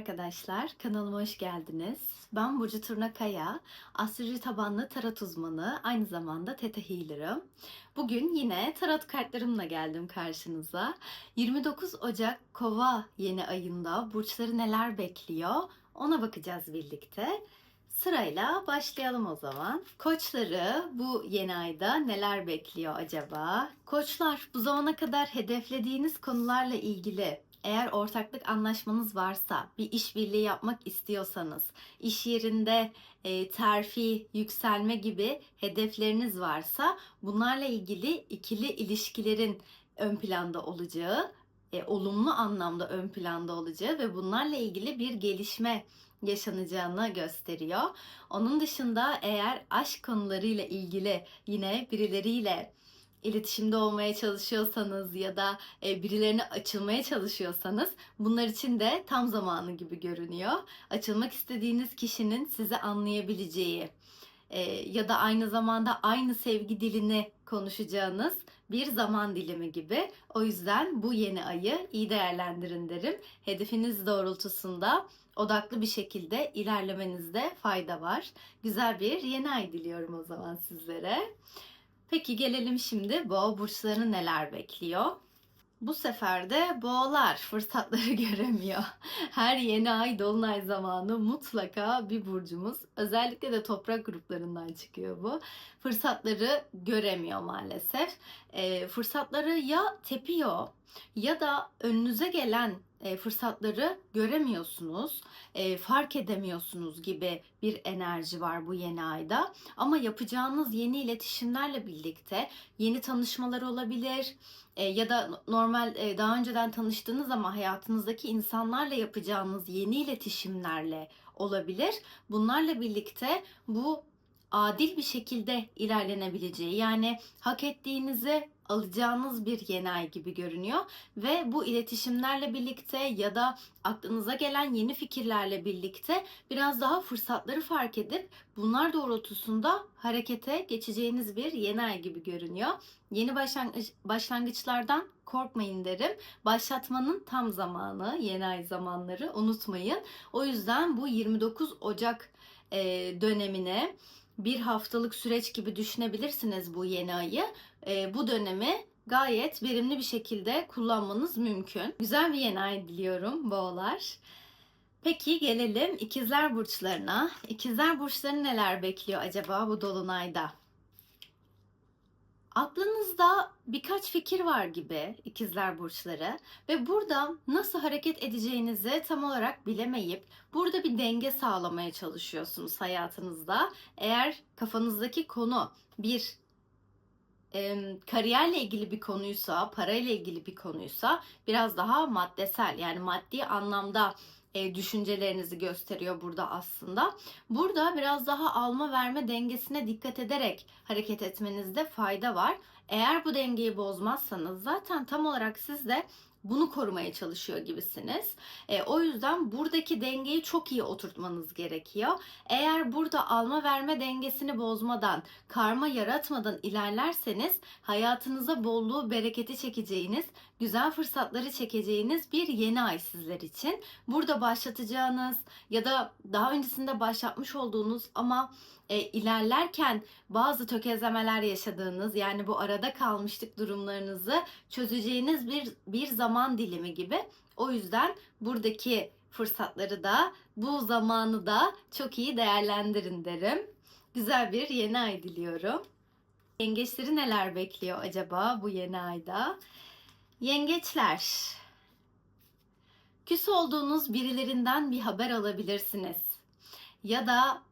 arkadaşlar, kanalıma hoş geldiniz. Ben Burcu Turnakaya, astroloji tabanlı tarot uzmanı, aynı zamanda Theta Healer'ım. Bugün yine tarot kartlarımla geldim karşınıza. 29 Ocak Kova yeni ayında burçları neler bekliyor ona bakacağız birlikte. Sırayla başlayalım o zaman. Koçları bu yeni ayda neler bekliyor acaba? Koçlar bu zamana kadar hedeflediğiniz konularla ilgili eğer ortaklık anlaşmanız varsa, bir işbirliği yapmak istiyorsanız, iş yerinde e, terfi, yükselme gibi hedefleriniz varsa bunlarla ilgili ikili ilişkilerin ön planda olacağı, e, olumlu anlamda ön planda olacağı ve bunlarla ilgili bir gelişme yaşanacağını gösteriyor. Onun dışında eğer aşk konularıyla ilgili yine birileriyle iletişimde olmaya çalışıyorsanız ya da e, birilerine açılmaya çalışıyorsanız bunlar için de tam zamanı gibi görünüyor. Açılmak istediğiniz kişinin sizi anlayabileceği e, ya da aynı zamanda aynı sevgi dilini konuşacağınız bir zaman dilimi gibi. O yüzden bu yeni ayı iyi değerlendirin derim. Hedefiniz doğrultusunda odaklı bir şekilde ilerlemenizde fayda var. Güzel bir yeni ay diliyorum o zaman sizlere. Peki gelelim şimdi boğa burçlarını neler bekliyor? Bu sefer de boğalar fırsatları göremiyor. Her yeni ay dolunay zamanı mutlaka bir burcumuz özellikle de toprak gruplarından çıkıyor bu. Fırsatları göremiyor maalesef. E, fırsatları ya tepiyor ya da önünüze gelen e, fırsatları göremiyorsunuz, e, fark edemiyorsunuz gibi bir enerji var bu yeni ayda. Ama yapacağınız yeni iletişimlerle birlikte yeni tanışmalar olabilir e, ya da normal e, daha önceden tanıştığınız ama hayatınızdaki insanlarla yapacağınız yeni iletişimlerle olabilir. Bunlarla birlikte bu adil bir şekilde ilerlenebileceği yani hak ettiğinizi alacağınız bir yeni ay gibi görünüyor ve bu iletişimlerle birlikte ya da aklınıza gelen yeni fikirlerle birlikte biraz daha fırsatları fark edip bunlar doğrultusunda harekete geçeceğiniz bir yeni ay gibi görünüyor. Yeni başlangıç, başlangıçlardan korkmayın derim. Başlatmanın tam zamanı, yeni ay zamanları unutmayın. O yüzden bu 29 Ocak e, dönemine bir haftalık süreç gibi düşünebilirsiniz bu yeni ayı. E, bu dönemi gayet verimli bir şekilde kullanmanız mümkün. Güzel bir yeni ay diliyorum boğalar. Peki gelelim ikizler burçlarına. İkizler burçları neler bekliyor acaba bu dolunayda? Aklınızda birkaç fikir var gibi ikizler burçları ve burada nasıl hareket edeceğinizi tam olarak bilemeyip burada bir denge sağlamaya çalışıyorsunuz hayatınızda. Eğer kafanızdaki konu bir e, kariyerle ilgili bir konuysa, parayla ilgili bir konuysa biraz daha maddesel yani maddi anlamda e, düşüncelerinizi gösteriyor burada aslında. Burada biraz daha alma verme dengesine dikkat ederek hareket etmenizde fayda var. Eğer bu dengeyi bozmazsanız zaten tam olarak siz de bunu korumaya çalışıyor gibisiniz. E, o yüzden buradaki dengeyi çok iyi oturtmanız gerekiyor. Eğer burada alma verme dengesini bozmadan, karma yaratmadan ilerlerseniz hayatınıza bolluğu, bereketi çekeceğiniz, güzel fırsatları çekeceğiniz bir yeni ay sizler için. Burada başlatacağınız ya da daha öncesinde başlatmış olduğunuz ama e, ilerlerken bazı tökezlemeler yaşadığınız yani bu arada kalmışlık durumlarınızı çözeceğiniz bir bir zaman dilimi gibi. O yüzden buradaki fırsatları da bu zamanı da çok iyi değerlendirin derim. Güzel bir yeni ay diliyorum. Yengeçleri neler bekliyor acaba bu yeni ayda? Yengeçler. Küs olduğunuz birilerinden bir haber alabilirsiniz. Ya da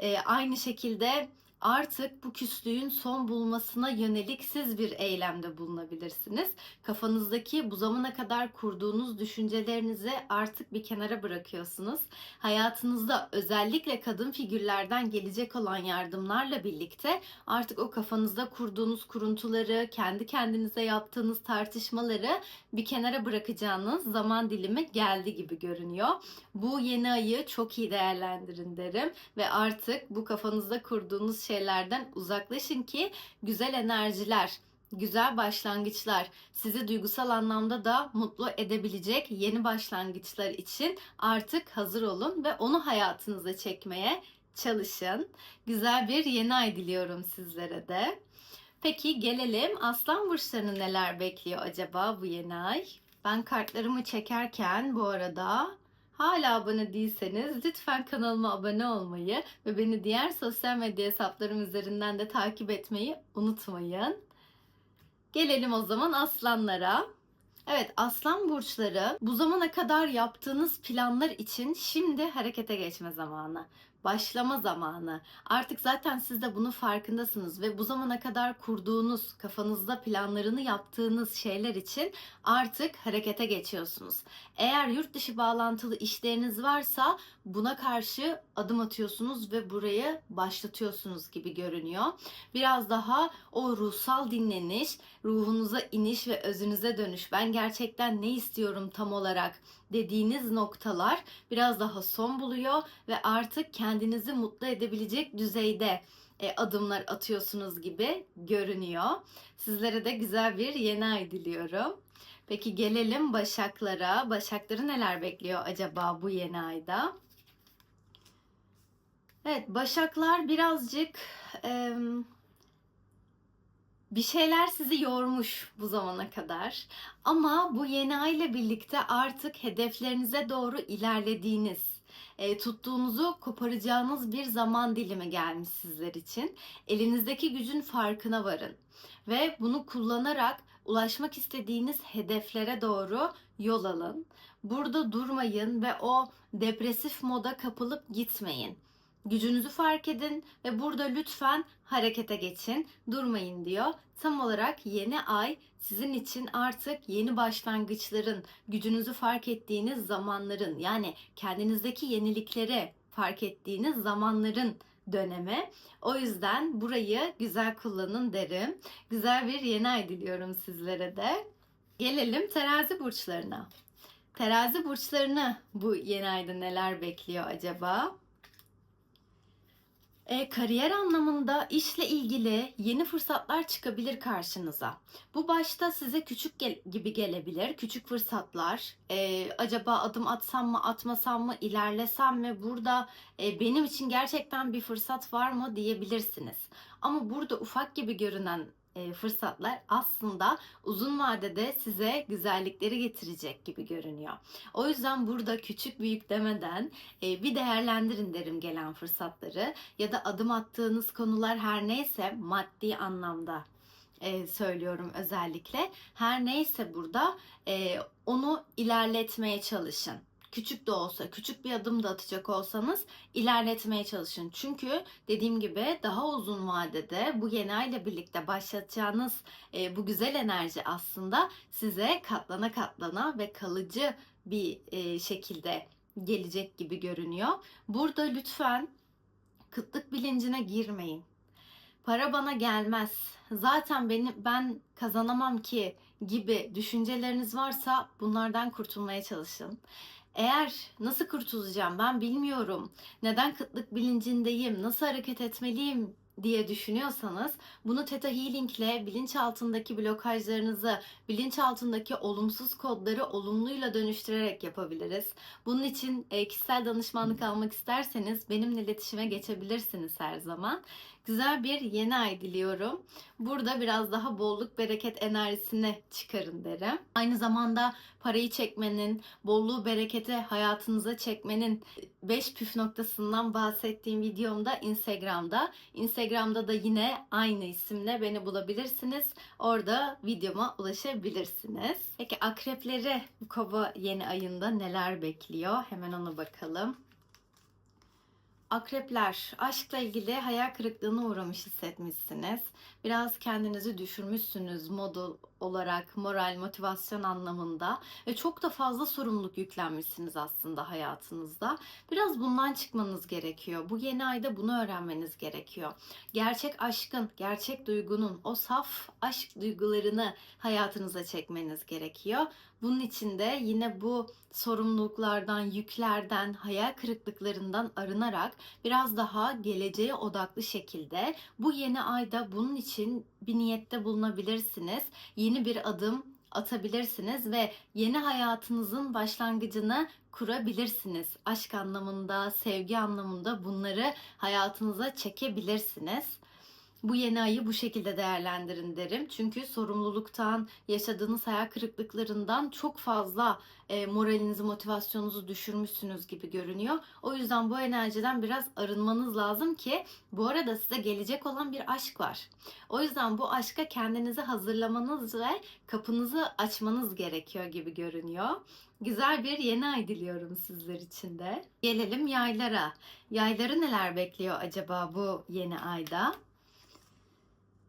e, aynı şekilde artık bu küslüğün son bulmasına yönelik siz bir eylemde bulunabilirsiniz. Kafanızdaki bu zamana kadar kurduğunuz düşüncelerinizi artık bir kenara bırakıyorsunuz. Hayatınızda özellikle kadın figürlerden gelecek olan yardımlarla birlikte artık o kafanızda kurduğunuz kuruntuları, kendi kendinize yaptığınız tartışmaları bir kenara bırakacağınız zaman dilimi geldi gibi görünüyor. Bu yeni ayı çok iyi değerlendirin derim ve artık bu kafanızda kurduğunuz şeylerden uzaklaşın ki güzel enerjiler güzel başlangıçlar, sizi duygusal anlamda da mutlu edebilecek yeni başlangıçlar için artık hazır olun ve onu hayatınıza çekmeye çalışın. Güzel bir yeni ay diliyorum sizlere de. Peki gelelim Aslan burçlarını neler bekliyor acaba bu yeni ay? Ben kartlarımı çekerken bu arada hala abone değilseniz lütfen kanalıma abone olmayı ve beni diğer sosyal medya hesaplarım üzerinden de takip etmeyi unutmayın. Gelelim o zaman aslanlara. Evet aslan burçları bu zamana kadar yaptığınız planlar için şimdi harekete geçme zamanı. Başlama zamanı. Artık zaten siz de bunun farkındasınız ve bu zamana kadar kurduğunuz, kafanızda planlarını yaptığınız şeyler için artık harekete geçiyorsunuz. Eğer yurt dışı bağlantılı işleriniz varsa buna karşı adım atıyorsunuz ve burayı başlatıyorsunuz gibi görünüyor. Biraz daha o ruhsal dinleniş, ruhunuza iniş ve özünüze dönüş. Ben gerçekten ne istiyorum tam olarak dediğiniz noktalar biraz daha son buluyor ve artık kendinizi mutlu edebilecek düzeyde e, adımlar atıyorsunuz gibi görünüyor. Sizlere de güzel bir yeni ay diliyorum. Peki gelelim Başaklara. Başakları neler bekliyor acaba bu yeni ayda? Evet, Başaklar birazcık e, bir şeyler sizi yormuş bu zamana kadar. Ama bu yeni ay ile birlikte artık hedeflerinize doğru ilerlediğiniz, e, tuttuğunuzu koparacağınız bir zaman dilimi gelmiş sizler için. Elinizdeki gücün farkına varın ve bunu kullanarak ulaşmak istediğiniz hedeflere doğru yol alın. Burada durmayın ve o depresif moda kapılıp gitmeyin. Gücünüzü fark edin ve burada lütfen harekete geçin, durmayın diyor. Tam olarak yeni ay sizin için artık yeni başlangıçların, gücünüzü fark ettiğiniz zamanların yani kendinizdeki yenilikleri fark ettiğiniz zamanların dönemi. O yüzden burayı güzel kullanın derim. Güzel bir yeni ay diliyorum sizlere de. Gelelim terazi burçlarına. Terazi burçlarını bu yeni ayda neler bekliyor acaba? E, kariyer anlamında işle ilgili yeni fırsatlar çıkabilir karşınıza. Bu başta size küçük gel- gibi gelebilir, küçük fırsatlar. E, acaba adım atsam mı, atmasam mı, ilerlesem mi? Burada e, benim için gerçekten bir fırsat var mı diyebilirsiniz. Ama burada ufak gibi görünen fırsatlar aslında uzun vadede size güzellikleri getirecek gibi görünüyor. O yüzden burada küçük büyük demeden e, bir değerlendirin derim gelen fırsatları ya da adım attığınız konular her neyse maddi anlamda e, söylüyorum özellikle. Her neyse burada e, onu ilerletmeye çalışın küçük de olsa, küçük bir adım da atacak olsanız ilerletmeye çalışın. Çünkü dediğim gibi daha uzun vadede bu yeni ayla birlikte başlatacağınız e, bu güzel enerji aslında size katlana katlana ve kalıcı bir e, şekilde gelecek gibi görünüyor. Burada lütfen kıtlık bilincine girmeyin. Para bana gelmez. Zaten beni ben kazanamam ki gibi düşünceleriniz varsa bunlardan kurtulmaya çalışın. Eğer nasıl kurtulacağım ben bilmiyorum. Neden kıtlık bilincindeyim? Nasıl hareket etmeliyim diye düşünüyorsanız bunu Theta Healing ile bilinçaltındaki blokajlarınızı, bilinçaltındaki olumsuz kodları olumluyla dönüştürerek yapabiliriz. Bunun için e, kişisel danışmanlık almak isterseniz benimle iletişime geçebilirsiniz her zaman. Güzel bir yeni ay diliyorum. Burada biraz daha bolluk bereket enerjisini çıkarın derim. Aynı zamanda parayı çekmenin, bolluğu bereketi hayatınıza çekmenin 5 püf noktasından bahsettiğim videomda Instagram'da. Instagram'da da yine aynı isimle beni bulabilirsiniz. Orada videoma ulaşabilirsiniz. Peki akrepleri bu kova yeni ayında neler bekliyor? Hemen ona bakalım. Akrepler, aşkla ilgili hayal kırıklığına uğramış hissetmişsiniz. Biraz kendinizi düşürmüşsünüz modu olarak, moral, motivasyon anlamında ve çok da fazla sorumluluk yüklenmişsiniz aslında hayatınızda. Biraz bundan çıkmanız gerekiyor. Bu yeni ayda bunu öğrenmeniz gerekiyor. Gerçek aşkın, gerçek duygunun, o saf aşk duygularını hayatınıza çekmeniz gerekiyor. Bunun için de yine bu sorumluluklardan, yüklerden, hayal kırıklıklarından arınarak biraz daha geleceğe odaklı şekilde bu yeni ayda bunun için bir niyette bulunabilirsiniz. Yeni bir adım atabilirsiniz ve yeni hayatınızın başlangıcını kurabilirsiniz. Aşk anlamında, sevgi anlamında bunları hayatınıza çekebilirsiniz. Bu yeni ayı bu şekilde değerlendirin derim. Çünkü sorumluluktan, yaşadığınız hayal kırıklıklarından çok fazla e, moralinizi, motivasyonunuzu düşürmüşsünüz gibi görünüyor. O yüzden bu enerjiden biraz arınmanız lazım ki bu arada size gelecek olan bir aşk var. O yüzden bu aşka kendinizi hazırlamanız ve kapınızı açmanız gerekiyor gibi görünüyor. Güzel bir yeni ay diliyorum sizler için de. Gelelim yaylara. Yayları neler bekliyor acaba bu yeni ayda?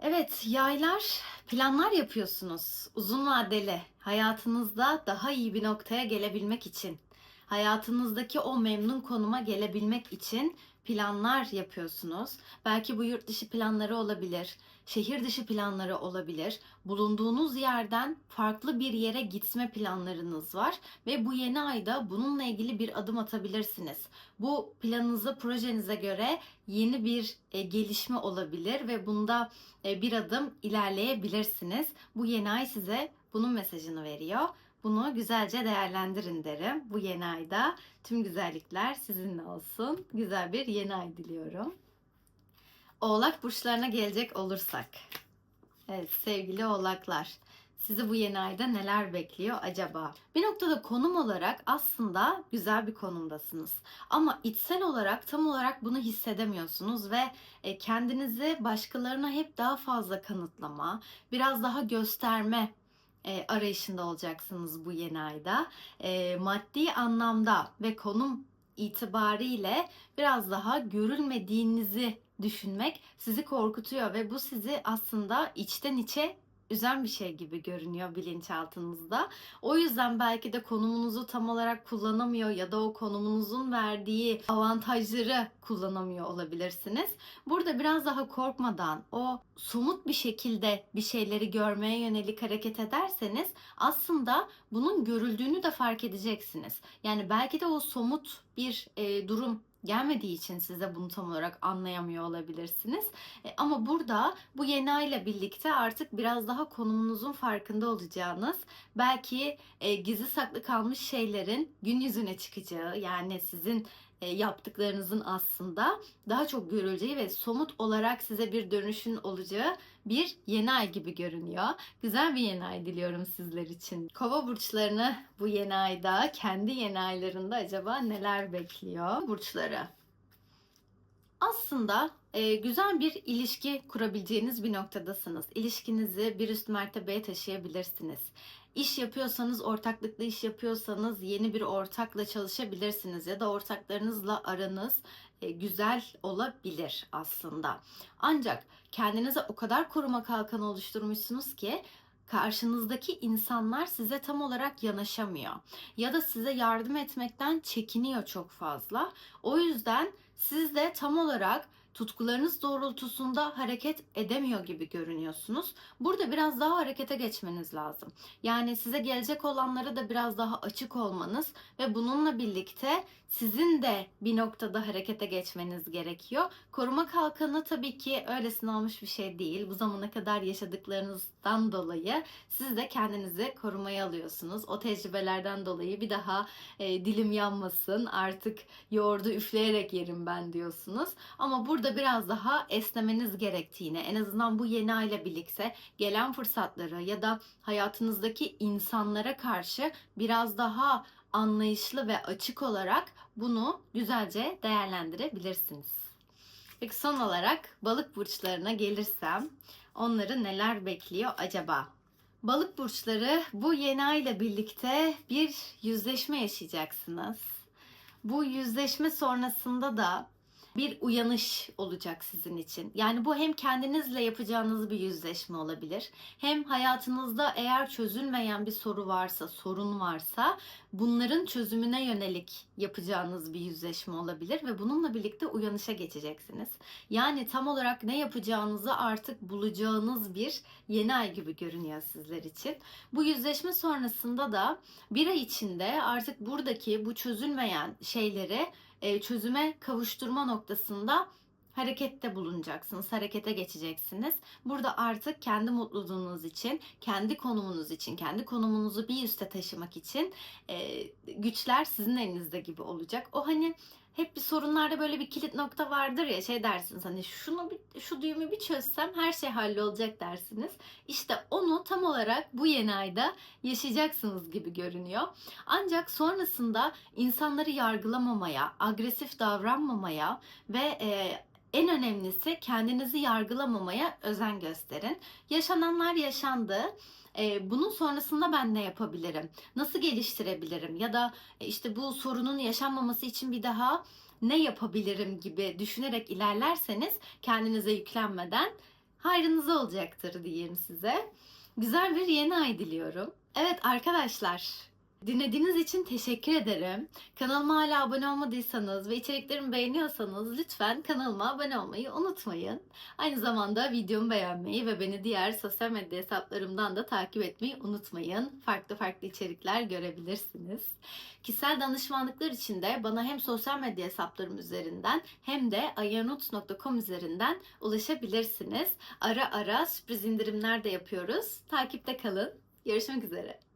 Evet, yaylar planlar yapıyorsunuz. Uzun vadeli hayatınızda daha iyi bir noktaya gelebilmek için, hayatınızdaki o memnun konuma gelebilmek için planlar yapıyorsunuz. Belki bu yurt dışı planları olabilir, şehir dışı planları olabilir. Bulunduğunuz yerden farklı bir yere gitme planlarınız var ve bu yeni ayda bununla ilgili bir adım atabilirsiniz. Bu planınıza, projenize göre yeni bir e, gelişme olabilir ve bunda e, bir adım ilerleyebilirsiniz. Bu yeni ay size bunun mesajını veriyor. Bunu güzelce değerlendirin derim. Bu yeni ayda tüm güzellikler sizinle olsun. Güzel bir yeni ay diliyorum. Oğlak burçlarına gelecek olursak. Evet sevgili oğlaklar. Sizi bu yeni ayda neler bekliyor acaba? Bir noktada konum olarak aslında güzel bir konumdasınız. Ama içsel olarak tam olarak bunu hissedemiyorsunuz ve e, kendinizi başkalarına hep daha fazla kanıtlama, biraz daha gösterme e, arayışında olacaksınız bu yeni ayda. E, maddi anlamda ve konum itibariyle biraz daha görülmediğinizi düşünmek sizi korkutuyor ve bu sizi aslında içten içe üzen bir şey gibi görünüyor bilinçaltınızda. O yüzden belki de konumunuzu tam olarak kullanamıyor ya da o konumunuzun verdiği avantajları kullanamıyor olabilirsiniz. Burada biraz daha korkmadan o somut bir şekilde bir şeyleri görmeye yönelik hareket ederseniz aslında bunun görüldüğünü de fark edeceksiniz. Yani belki de o somut bir e, durum gelmediği için size bunu tam olarak anlayamıyor olabilirsiniz. E, ama burada bu yeni ay ile birlikte artık biraz daha konumunuzun farkında olacağınız, belki e, gizli saklı kalmış şeylerin gün yüzüne çıkacağı, yani sizin yaptıklarınızın aslında daha çok görüleceği ve somut olarak size bir dönüşün olacağı bir yeni ay gibi görünüyor. Güzel bir yeni ay diliyorum sizler için. Kova burçlarını bu yeni ayda, kendi yeni aylarında acaba neler bekliyor burçları? Aslında e, güzel bir ilişki kurabileceğiniz bir noktadasınız. İlişkinizi bir üst mertebeye taşıyabilirsiniz. İş yapıyorsanız, ortaklıklı iş yapıyorsanız yeni bir ortakla çalışabilirsiniz ya da ortaklarınızla aranız e, güzel olabilir aslında. Ancak kendinize o kadar koruma kalkanı oluşturmuşsunuz ki karşınızdaki insanlar size tam olarak yanaşamıyor ya da size yardım etmekten çekiniyor çok fazla. O yüzden siz de tam olarak tutkularınız doğrultusunda hareket edemiyor gibi görünüyorsunuz. Burada biraz daha harekete geçmeniz lazım. Yani size gelecek olanlara da biraz daha açık olmanız ve bununla birlikte sizin de bir noktada harekete geçmeniz gerekiyor. Koruma kalkanı tabii ki öylesine almış bir şey değil. Bu zamana kadar yaşadıklarınızdan dolayı siz de kendinizi korumaya alıyorsunuz. O tecrübelerden dolayı bir daha e, dilim yanmasın artık yoğurdu üfleyerek yerim ben diyorsunuz. Ama burada biraz daha esnemeniz gerektiğini en azından bu yeni ayla birlikte gelen fırsatları ya da hayatınızdaki insanlara karşı biraz daha anlayışlı ve açık olarak bunu güzelce değerlendirebilirsiniz. Peki son olarak balık burçlarına gelirsem onları neler bekliyor acaba? Balık burçları bu yeni ay ile birlikte bir yüzleşme yaşayacaksınız. Bu yüzleşme sonrasında da bir uyanış olacak sizin için. Yani bu hem kendinizle yapacağınız bir yüzleşme olabilir. Hem hayatınızda eğer çözülmeyen bir soru varsa, sorun varsa bunların çözümüne yönelik yapacağınız bir yüzleşme olabilir ve bununla birlikte uyanışa geçeceksiniz. Yani tam olarak ne yapacağınızı artık bulacağınız bir yeni ay gibi görünüyor sizler için. Bu yüzleşme sonrasında da bir ay içinde artık buradaki bu çözülmeyen şeyleri e, çözüme kavuşturma noktasında harekette bulunacaksınız, harekete geçeceksiniz. Burada artık kendi mutluluğunuz için, kendi konumunuz için, kendi konumunuzu bir üste taşımak için e, güçler sizin elinizde gibi olacak. O hani hep bir sorunlarda böyle bir kilit nokta vardır ya şey dersiniz hani şunu bir, şu düğümü bir çözsem her şey hallolacak dersiniz. İşte onu tam olarak bu yeni ayda yaşayacaksınız gibi görünüyor. Ancak sonrasında insanları yargılamamaya, agresif davranmamaya ve e, en önemlisi kendinizi yargılamamaya özen gösterin. Yaşananlar yaşandı. E, bunun sonrasında ben ne yapabilirim? Nasıl geliştirebilirim? Ya da e, işte bu sorunun yaşanmaması için bir daha ne yapabilirim gibi düşünerek ilerlerseniz kendinize yüklenmeden hayrınıza olacaktır diyeyim size. Güzel bir yeni ay diliyorum. Evet arkadaşlar, dinlediğiniz için teşekkür ederim. Kanalıma hala abone olmadıysanız ve içeriklerimi beğeniyorsanız lütfen kanalıma abone olmayı unutmayın. Aynı zamanda videomu beğenmeyi ve beni diğer sosyal medya hesaplarımdan da takip etmeyi unutmayın. Farklı farklı içerikler görebilirsiniz. Kişisel danışmanlıklar için de bana hem sosyal medya hesaplarım üzerinden hem de ayanuts.com üzerinden ulaşabilirsiniz. Ara ara sürpriz indirimler de yapıyoruz. Takipte kalın. Görüşmek üzere.